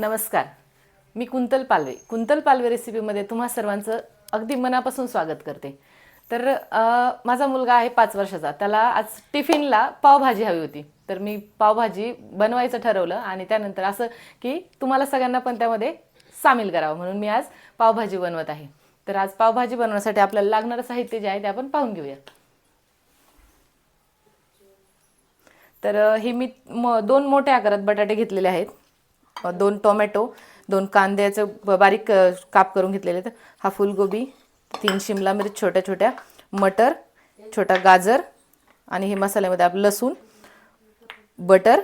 नमस्कार. मी कुंतल पालवे. कुंतल पालवे रेसिपीमध्ये तुम्हा सर्वांचं अगदी मनापासून स्वागत करते. तर माझा मुलगा आहे पाच वर्षाचा. त्याला आज टिफिनला पावभाजी हवी होती. तर मी पावभाजी बनवायचं ठरवलं आणि त्यानंतर असं की तुम्हाला सगळ्यांना पण त्यामध्ये सामील करावं म्हणून मी आज पावभाजी बनवत आहे. तर आज पावभाजी बनवण्यासाठी आपल्याला लागणारं साहित्य जे आहे ते आपण पाहून घेऊया. तर हे मी म दोन मोठ्या आकारात बटाटे घेतलेले आहेत. दोन टोमॅटो दोन कांद्याचं ब- बारीक काप करून घेतलेले आहेत. हा फुलगोबी तीन शिमला मिरच छोट्या छोट्या. मटर छोटा गाजर आणि हे मसाल्यामध्ये आपलं लसूण बटर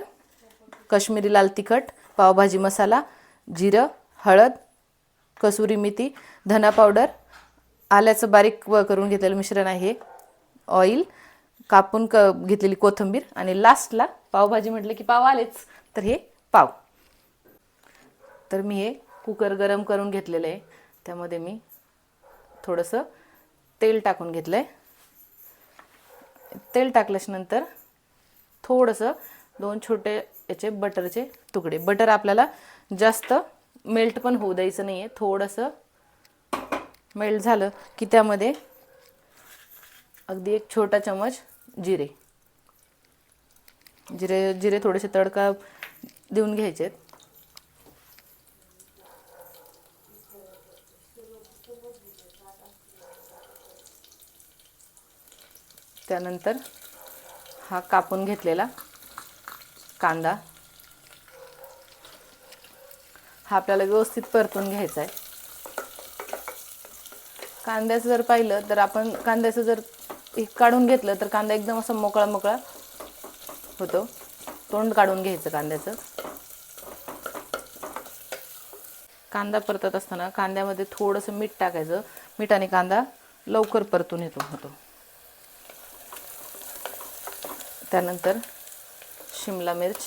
कश्मीरी लाल तिखट पावभाजी मसाला जिरं हळद कसुरी मेथी धना पावडर. आल्याचं बारीक व करून घेतलेलं मिश्रण आहे ऑइल कापून क घेतलेली कोथिंबीर आणि लास्टला पावभाजी म्हटलं की पाव आलेच. तर हे पाव. तर मी हे कुकर गरम करून घेतलेलं आहे. त्यामध्ये मी थोडंसं तेल टाकून घेतलं आहे तेल टाकल्याच्यानंतर थोडंसं दोन छोटे याचे बटरचे तुकडे. बटर आपल्याला जास्त मेल्ट पण होऊ द्यायचं नाही आहे थोडंसं मेल्ट झालं की त्यामध्ये अगदी एक छोटा चमच जिरे. जिरे जिरे थोडेसे तडका देऊन घ्यायचे आहेत त्यानंतर हा कापून घेतलेला कांदा हा आपल्याला व्यवस्थित परतून घ्यायचा आहे. कांद्याचं जर पाहिलं तर आपण कांद्याचं जर एक काढून घेतलं तर कांदा एकदम असा मोकळा मोकळा होतो. तोंड काढून घ्यायचं कांद्याचं. कांदा परतत असताना कांद्यामध्ये थोडंसं मीठ टाकायचं. मीठ आणि कांदा लवकर परतून येतो होतो. त्यानंतर शिमला मिर्च.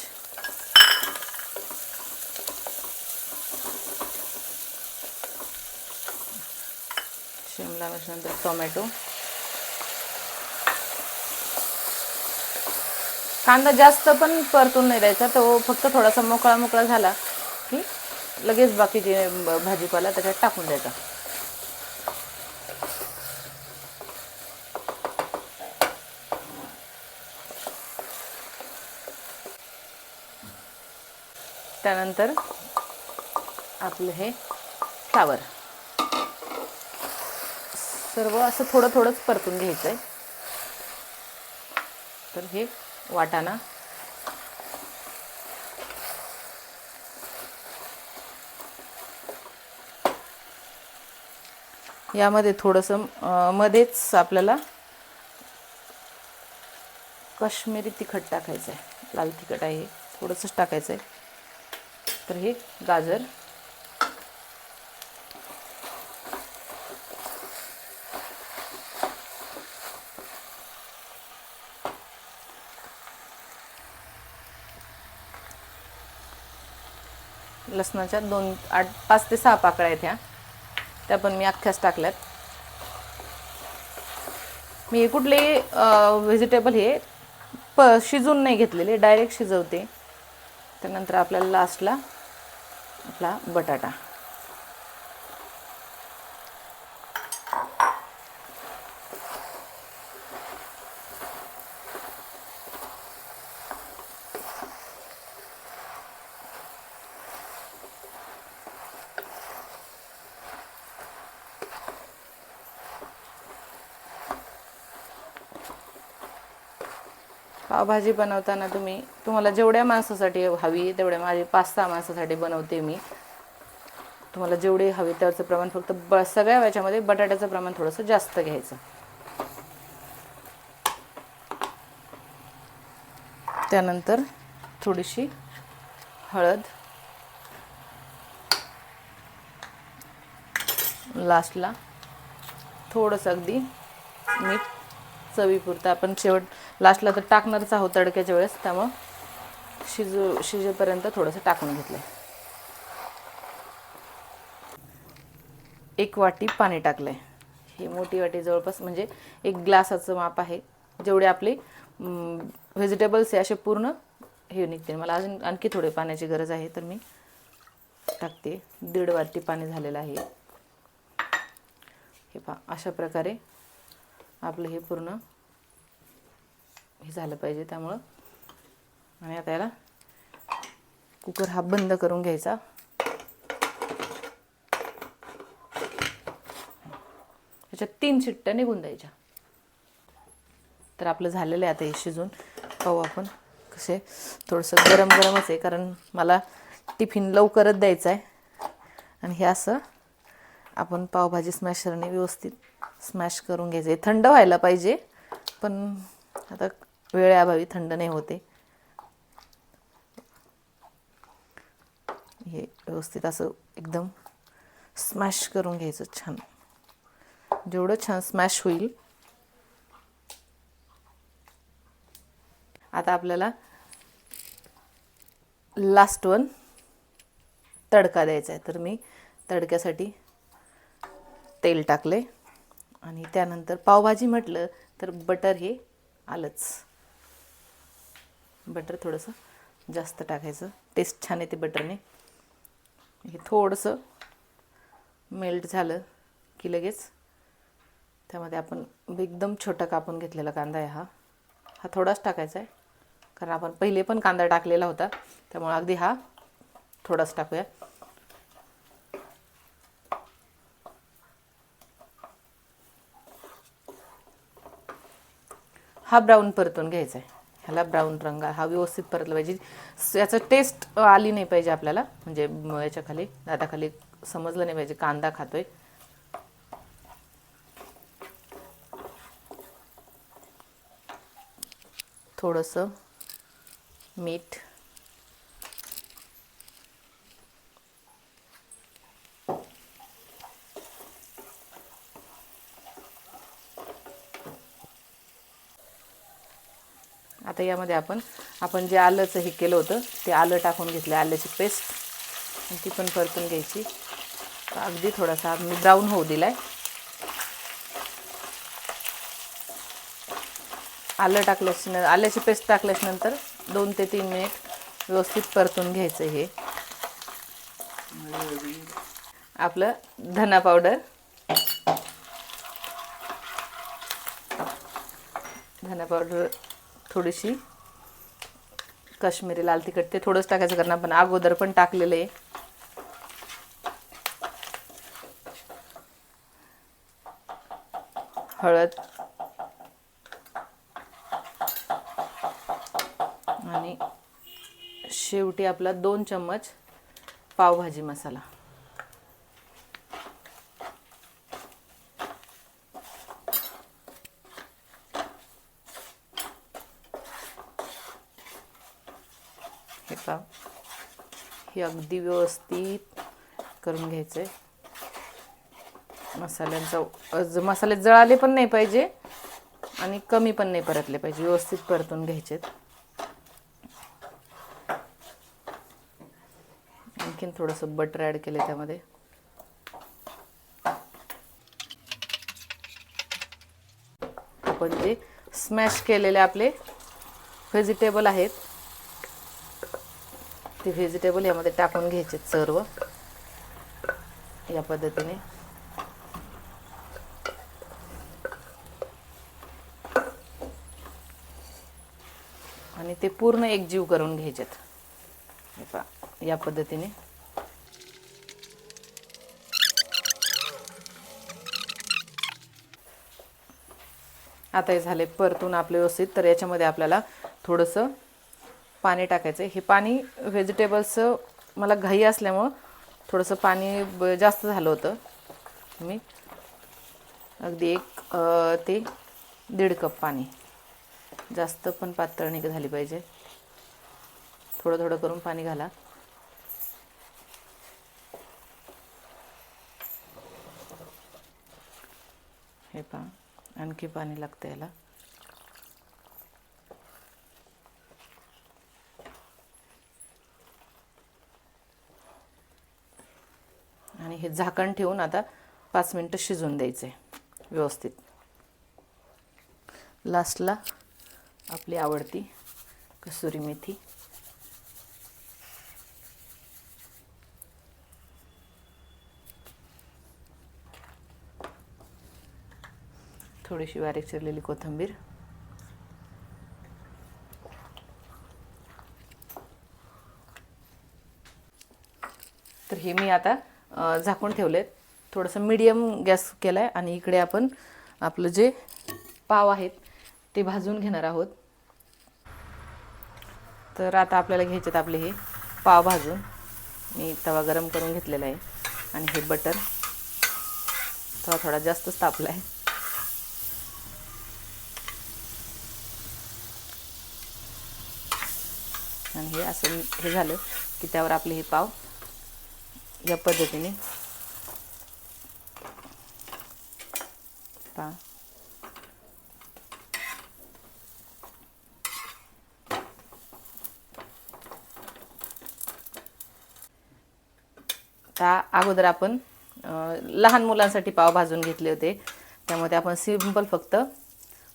शिमला मिर्च नंतर टोमॅटो. कांदा जास्त पण परतून नाही द्यायचा तो फक्त थोडासा मोकळा मोकळा झाला की लगेच बाकीचे भाजीपाला त्याच्यात टाकून द्यायचा. त्यानंतर आपलं हे फ्लावर. सर्व असं थोडं थोडंच परतून घ्यायचं आहे तर हे वाटाणा. यामध्ये थोडंसं मध्येच आपल्याला काश्मीरी तिखट टाकायचं आहे लाल तिखट आहे थोडंसंच टाकायचं आहे तर हे गाजर. लसणाच्या दोन आठ पाच ते सहा पाकळ्या आहेत ह्या. त्या पण मी अख्ख्याच टाकल्यात. मी कुठले व्हेजिटेबल हे प शिजून नाही घेतलेले डायरेक्ट शिजवते. त्यानंतर आपल्याला लास्टला आपला बटाटा. पावभाजी बनवताना तुम्ही तुम्हाला जेवढ्या माणसासाठी हवी तेवढ्या माझी पाच सहा माणसासाठी बनवते मी. तुम्हाला जेवढे हवे त्याचं प्रमाण फक्त ब सगळ्या याच्यामध्ये बटाट्याचं प्रमाण थोडंसं जास्त घ्यायचं. त्यानंतर थोडीशी हळद. लास्टला थोडंसं अगदी मीठ. चवीपुरतं. आपण शेवट लास्टला तर टाकणारच आहोत तडक्याच्या वेळेस त्यामुळं शिजू शिजेपर्यंत थोडंसं टाकून घेतलं एक वाटी पाणी टाकलं आहे ही मोठी वाटी जवळपास म्हणजे एक ग्लासाचं माप आहे. जेवढे आपले व्हेजिटेबल्स आहे असे पूर्ण हे निघते मला अजून आणखी थोडे पाण्याची गरज आहे तर मी टाकते. दीड वाटी पाणी झालेलं आहे. हे पहा अशा प्रकारे आपलं हे पूर्ण हे झालं पाहिजे त्यामुळं. आणि आता याला कुकर हा बंद करून घ्यायचा. त्याच्यात तीन शिट्ट्या निघून द्यायच्या. तर आपलं झालेलं आहे आता हे शिजून. पाहू आपण कसे थोडंसं गरम गरमच आहे कारण मला टिफिन लवकरच द्यायचं आहे. आणि हे असं आपण पावभाजी स्मॅशरने व्यवस्थित स्मॅश करून घ्यायचे. थंड व्हायला पाहिजे पण आता वेळेअभावी थंड नाही होते. हे व्यवस्थित असं एकदम स्मॅश करून घ्यायचं छान. जेवढं छान स्मॅश होईल. आता आपल्याला लास्ट वन तडका द्यायचा आहे. तर मी तडक्यासाठी तेल टाकले आणि त्यानंतर पावभाजी म्हटलं तर बटर हे आलंच. बटर थोडंसं जास्त टाकायचं. टेस्ट छान येते बटरने. हे थोडंसं मेल्ट झालं की लगेच त्यामध्ये आपण एकदम छोटा कापून घेतलेला कांदा आहे हा. हा थोडाच टाकायचा आहे. कारण आपण पहिले पण कांदा टाकलेला होता. त्यामुळे अगदी हा थोडाच टाकूया. हा ब्राऊन परतून घ्यायचा आहे ह्याला ब्राऊन रंग हा व्यवस्थित परतला पाहिजे. याचं टेस्ट आली नाही पाहिजे आपल्याला. म्हणजे याच्याखाली याच्या खाली दाताखाली समजलं नाही पाहिजे. कांदा खातोय. थोडंसं मीठ. आता यामध्ये आपण आपण जे आलंचं हे केलं होतं ते आलं टाकून घेतलं आल्याची पेस्ट. आणि ती पण परतून घ्यायची. अगदी थोडासा मी ब्राऊन होऊ दिलाय. आलं टाकल्यास आल्याची पेस्ट टाकल्याच्यानंतर दोन ते तीन मिनिट व्यवस्थित परतून घ्यायचं हे. आपलं धना पावडर. धना पावडर थोडीशी काश्मीरी लाल तिखट ते थोडंच टाकायचं कारण आपण अगोदर पण टाकलेलं आहे. हळद आणि शेवटी आपला दोन चम्मच पावभाजी मसाला. हे पाव हे अगदी व्यवस्थित करून घ्यायचं आहे मसाल्यांचा मसाले जळाले पण नाही पाहिजे आणि कमी पण नाही परतले पाहिजे. व्यवस्थित परतून घ्यायचेत. आणखीन थोडंसं बटर ॲड केलं त्यामध्ये. आपण जे स्मॅश केलेले आपले व्हेजिटेबल आहेत ते व्हेजिटेबल यामध्ये टाकून घ्यायचे सर्व. या पद्धतीने. आणि ते पूर्ण एकजीव करून घ्यायचेत या पद्धतीने. आता हे झाले परतून आपले व्यवस्थित तर याच्यामध्ये आपल्याला थोडंसं पाणी टाकायचं. आहे हे पाणी व्हेजिटेबल्सचं मला घाई असल्यामुळं थोडंसं पाणी ब- जास्त झालं होतं. मी अगदी एक ते दीड कप पाणी. जास्त पण पातळ नाही झाली पाहिजे. थोडं थोडं करून पाणी घाला. हे पहा आणखी पाणी लागतं याला. हे झाकण ठेवून आता पाच मिनटं शिजून द्यायचं आहे व्यवस्थित. लास्टला आपली आवडती कसुरी मेथी. थोडीशी बारीक चिरलेली कोथिंबीर. तर हे मी आता झाकून ठेवले थोडंसं मीडियम गॅस केला आहे आणि इकडे आपण आपलं जे पाव आहेत ते भाजून घेणार आहोत. तर आता आपल्याला घ्यायचेत आपले हे पाव भाजून. मी तवा गरम करून घेतलेला आहे आणि हे बटर तवा थोडा जास्तच तापला आहे आणि हे असं हे झालं की त्यावर आपले हे पाव या पद्धतीने. पा त्या अगोदर आपण लहान मुलांसाठी पाव भाजून घेतले होते. त्यामध्ये आपण सिंपल फक्त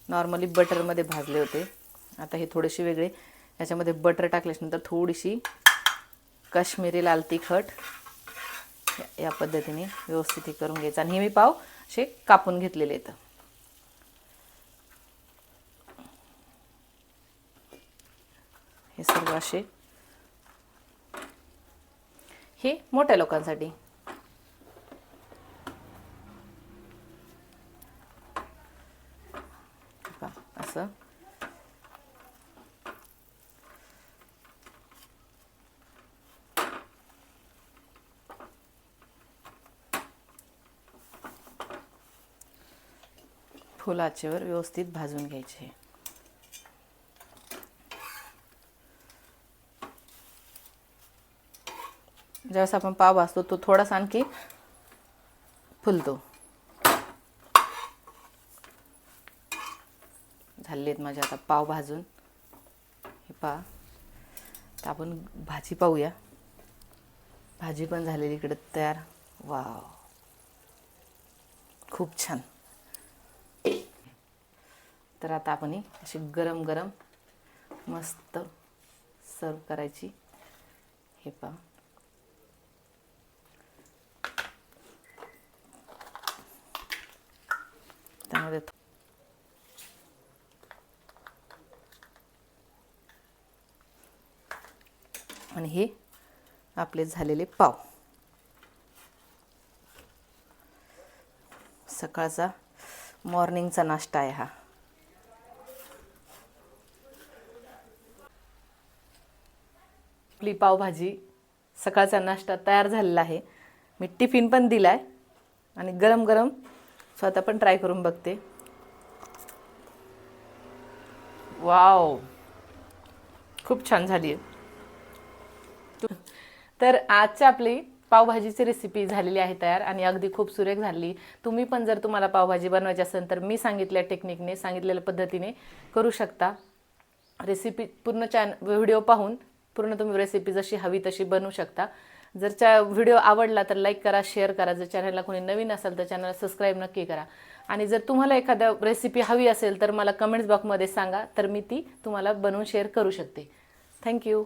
नॉर्मली बटरमध्ये भाजले होते. आता हे थोडेसे वेगळे. याच्यामध्ये बटर टाकल्याच्यानंतर थोडीशी काश्मीरी लाल तिखट या- या पद्धतीने व्यवस्थित हे करून घ्यायचं. आणि हे मी पाव असे कापून घेतलेले आहेत. हे सर्व असे. हे मोठ्या लोकांसाठी. असं. फुलाचेवर व्यवस्थित भाजून घ्यायचे. ज्यावेळेस आपण पाव भाजतो तो थोडासा आणखी फुलतो. झालेत माझे आता पाव भाजून. हे पहा. तर आपण भाजी पाहूया. भाजी पण झालेली इकडे तयार. वाव. खूप छान. तर आता आपण अशी गरम गरम मस्त सर्व करायची. हे पहा. त्यामध्ये आणि हे आपले झालेले पाव. सकाळचा मॉर्निंगचा नाश्ता आहे हा. आपली पावभाजी सकाळचा नाश्ता तयार झालेला आहे. मी टिफिन पण दिला आहे आणि गरम गरम स्वतः पण ट्राय करून बघते. वाव खूप छान झाली आहे. तर आजच्या आपली पावभाजीची रेसिपी झालेली आहे तयार आणि अगदी खूप सुरेख झाली. तुम्ही पण जर तुम्हाला पावभाजी बनवायची असेल तर मी सांगितल्या टेक्निकने सांगितलेल्या पद्धतीने करू शकता. रेसिपी पूर्ण चॅन व्हिडिओ पाहून पूर्ण तुम्ही रेसिपी जशी हवी तशी बनवू शकता. जर च्या व्हिडिओ आवडला तर लाईक करा शेअर करा. जर चॅनलला कोणी नवीन असेल तर चॅनलला सबस्क्राईब नक्की करा. आणि जर तुम्हाला एखाद्या रेसिपी हवी असेल तर मला कमेंट्स बॉक्समध्ये सांगा तर मी ती तुम्हाला बनवून शेअर करू शकते. थँक्यू